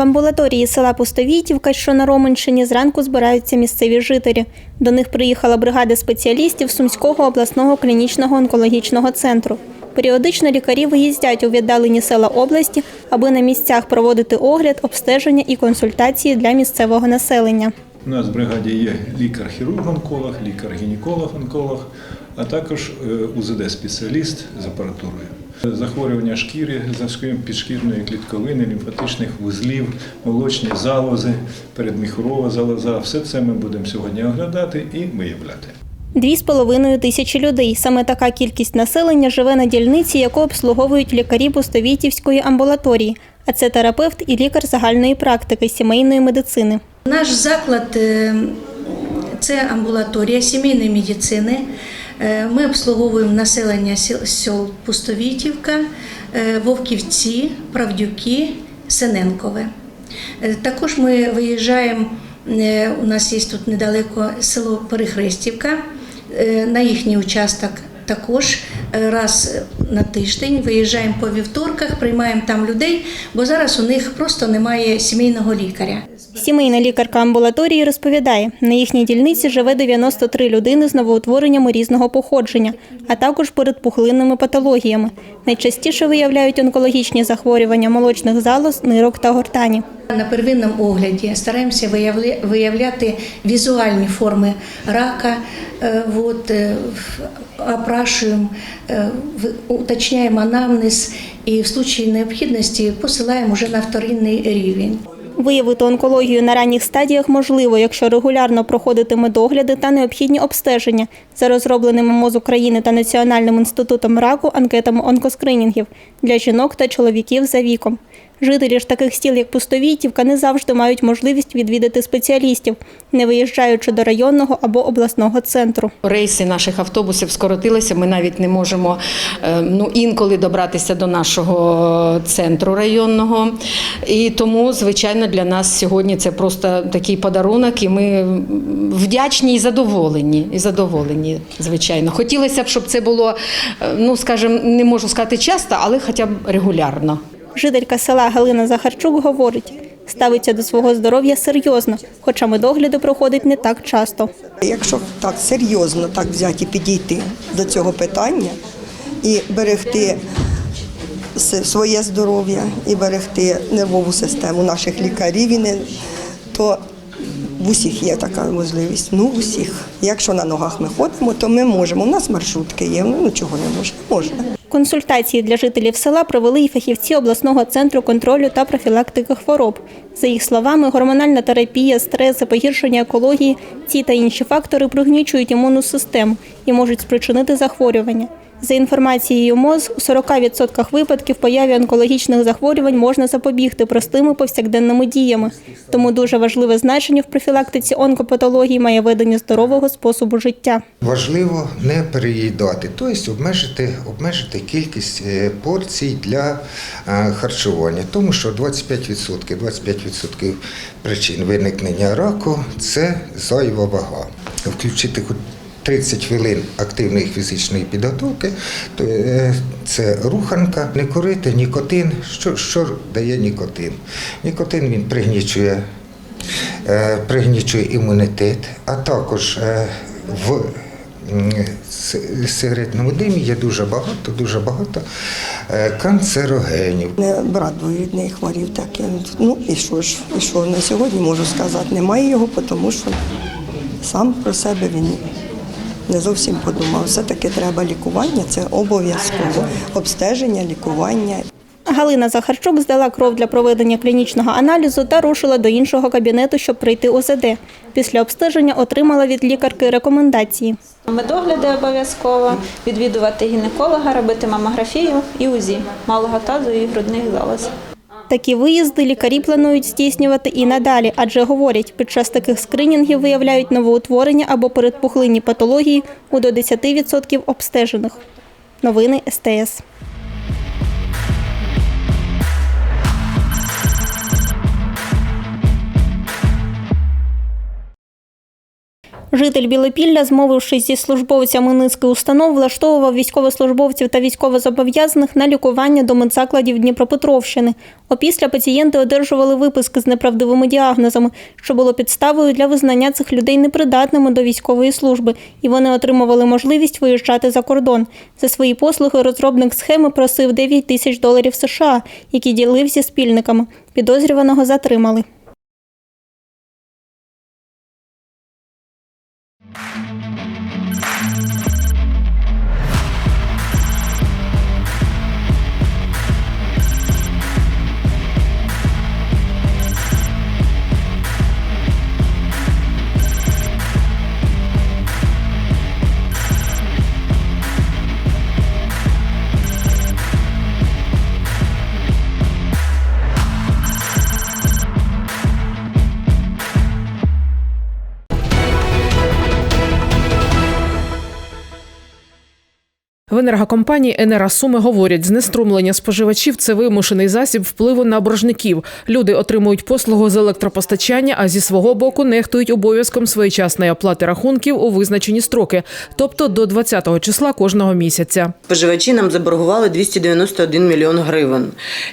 В амбулаторії села Пустовійтівка, що на Роменщині, зранку збираються місцеві жителі. До них приїхала бригада спеціалістів Сумського обласного клінічного онкологічного центру. Періодично лікарі виїздять у віддалені села області, аби на місцях проводити огляд, обстеження і консультації для місцевого населення. У нас в бригаді є лікар-хірург-онколог, лікар-гінеколог-онколог, а також е, УЗД-спеціаліст з апаратурою. Захворювання шкіри, захворювання підшкірної клітковини, лімфатичних вузлів, молочні залози, передміхурова залоза. Все це ми будемо сьогодні оглядати і виявляти. Дві з половиною тисячі людей. Саме така кількість населення живе на дільниці, яку обслуговують лікарі Пустовітівської амбулаторії. А це терапевт і лікар загальної практики сімейної медицини. Наш заклад е, це амбулаторія сімейної медицини. Е, Ми обслуговуємо населення сіл- Пустовітівка, е, Вовківці, Правдюки, Синенкове. Е, Також ми виїжджаємо, у нас є тут недалеко село Перехрестівка, на їхній участок також раз на тиждень виїжджаємо по вівторках, приймаємо там людей, бо зараз у них просто немає сімейного лікаря. Сімейна лікарка амбулаторії розповідає, на їхній дільниці живе 93 людини з новоутвореннями різного походження, а також передпухлинними патологіями. Найчастіше виявляють онкологічні захворювання молочних залоз, нирок та гортані. На первинному огляді стараємося виявля- виявляти візуальні форми рака, е, от, е, опрашуємо, е, уточняємо анамнез і в случаї необхідності посилаємо вже на вторинний рівень. Виявити онкологію на ранніх стадіях можливо, якщо регулярно проходити медогляди та необхідні обстеження за розробленими МОЗ України та Національним інститутом раку анкетами онкоскринінгів для жінок та чоловіків за віком. Жителі ж таких стіл, як Пустовітівка, не завжди мають можливість відвідати спеціалістів, не виїжджаючи до районного або обласного центру. Рейси наших автобусів скоротилися. Ми навіть не можемо е, ну інколи добратися до нашого центру районного. І тому, звичайно, для нас сьогодні це просто такий подарунок, і ми вдячні і задоволені. І задоволені, звичайно. Хотілося б, щоб це було, е, ну скажімо, не можу сказати часто, але хоча б регулярно. Жителька села Галина Захарчук говорить, ставиться до свого здоров'я серйозно, хоча медогляди проходить не так часто. Якщо так серйозно так взяти підійти до цього питання і берегти своє здоров'я, і берегти нервову систему наших лікарів, то в усіх є така можливість. Ну, усіх. Якщо на ногах ми ходимо, то ми можемо. У нас маршрутки є, ну чого не можна? Можна. Консультації для жителів села провели і фахівці обласного центру контролю та профілактики хвороб. За їх словами, гормональна терапія, стрес, погіршення екології – ці та інші фактори пригнічують імунну систему і можуть спричинити захворювання. За інформацією МОЗ, у 40% випадків появі онкологічних захворювань можна запобігти простими повсякденними діями. Тому дуже важливе значення в профілактиці онкопатології має ведення здорового способу життя. Важливо не переїдати, тобто обмежити, обмежити кількість е, порцій для е, харчування, тому що 25%, 25% причин виникнення раку це зайва вага. Включити 30 хвилин активної фізичної підготовки, то е, це руханка, не курити, нікотин. Що, що дає нікотин? Нікотин він пригнічує пригнічує імунітет, а також в сигаретному димі є дуже багато, дуже багато е, канцерогенів. Не брат двоюрідний хворів таке. Ну і що ж, і що на сьогодні можу сказати? Немає його, тому що сам про себе він не зовсім подумав. Все-таки треба лікування, це обов'язково. Обстеження, лікування. Галина Захарчук здала кров для проведення клінічного аналізу та рушила до іншого кабінету, щоб пройти УЗД. Після обстеження отримала від лікарки рекомендації. Медогляди обов'язково, відвідувати гінеколога, робити мамографію і УЗІ малого тазу і грудних залоз. Такі виїзди лікарі планують здійснювати і надалі, адже говорять, під час таких скринінгів виявляють новоутворення або передпухлинні патології у до 10% обстежених. Новини СТС. Житель Білопілля, змовившись зі службовцями низки установ, влаштовував військовослужбовців та військовозобов'язаних на лікування до медзакладів Дніпропетровщини. Опісля пацієнти одержували виписки з неправдивими діагнозами, що було підставою для визнання цих людей непридатними до військової служби, і вони отримували можливість виїжджати за кордон. За свої послуги розробник схеми просив 9 тисяч доларів США, які ділив зі спільниками. Підозрюваного затримали. Енергокомпанії «Енера Суми» говорять, знеструмлення споживачів це вимушений засіб впливу на боржників. Люди отримують послугу з електропостачання, а зі свого боку нехтують обов'язком своєчасної оплати рахунків у визначені строки, тобто до 20-го числа кожного місяця. Споживачі нам заборгували 291 мільйон гривень.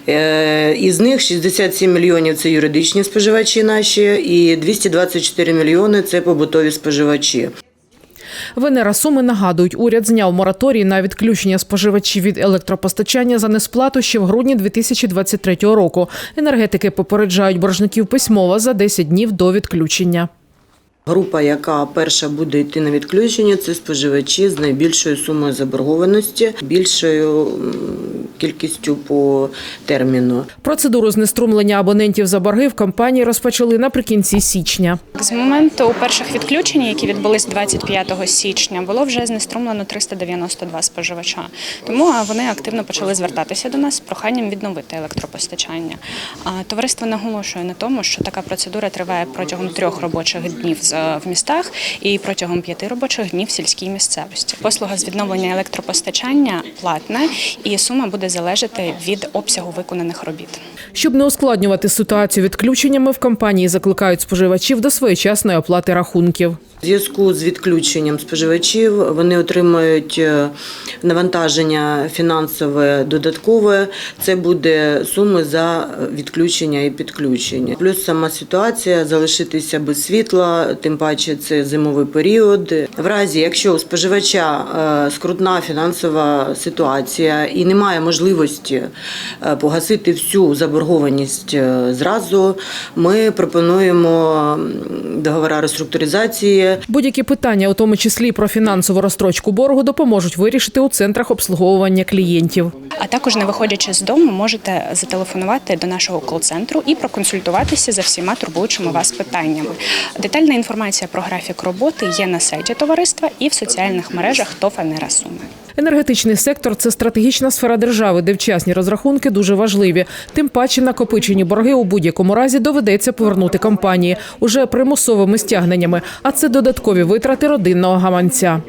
Е, Із них 67 мільйонів це юридичні споживачі наші, і 224 мільйони це побутові споживачі. В «Енера Суми» нагадують, уряд зняв мораторій на відключення споживачів від електропостачання за несплату ще в грудні 2023 року. Енергетики попереджають боржників письмово за 10 днів до відключення. Група, яка перша буде йти на відключення, це споживачі з найбільшою сумою заборгованості, більшою кількістю по терміну. Процедуру знеструмлення абонентів за борги в компанії розпочали наприкінці січня. З моменту перших відключень, які відбулись 25 січня, було вже знеструмлено 392 споживача. Тому вони активно почали звертатися до нас з проханням відновити електропостачання. Товариство наголошує на тому, що така процедура триває протягом трьох робочих днів з- в містах і протягом п'яти робочих днів в сільській місцевості. Послуга з відновлення електропостачання платна, і сума буде залежати від обсягу виконаних робіт. Щоб не ускладнювати ситуацію відключеннями, в компанії закликають споживачів до своєчасної оплати рахунків. Зв'язку з відключенням споживачів вони отримають е, навантаження фінансове додаткове. Це буде суми за відключення і підключення. Плюс сама ситуація залишитися без світла, тим паче це зимовий період. В разі, якщо у споживача е, скрутна фінансова ситуація і немає можливості е, погасити всю заборгованість е, зразу, ми пропонуємо м, договори реструктуризації Будь-які питання, у тому числі про фінансову розстрочку боргу, допоможуть вирішити у центрах обслуговування клієнтів. А також, не виходячи з дому, можете зателефонувати до нашого кол-центру і проконсультуватися за всіма турбуючими вас питаннями. Детальна інформація про графік роботи є на сайті товариства і в соціальних мережах ТОВ «Енера Суми». Енергетичний сектор це стратегічна сфера держави, де вчасні розрахунки дуже важливі. Тим паче накопичені борги у будь-якому разі доведеться повернути компанії уже примусовими стягненнями, а це додаткові витрати родинного гаманця.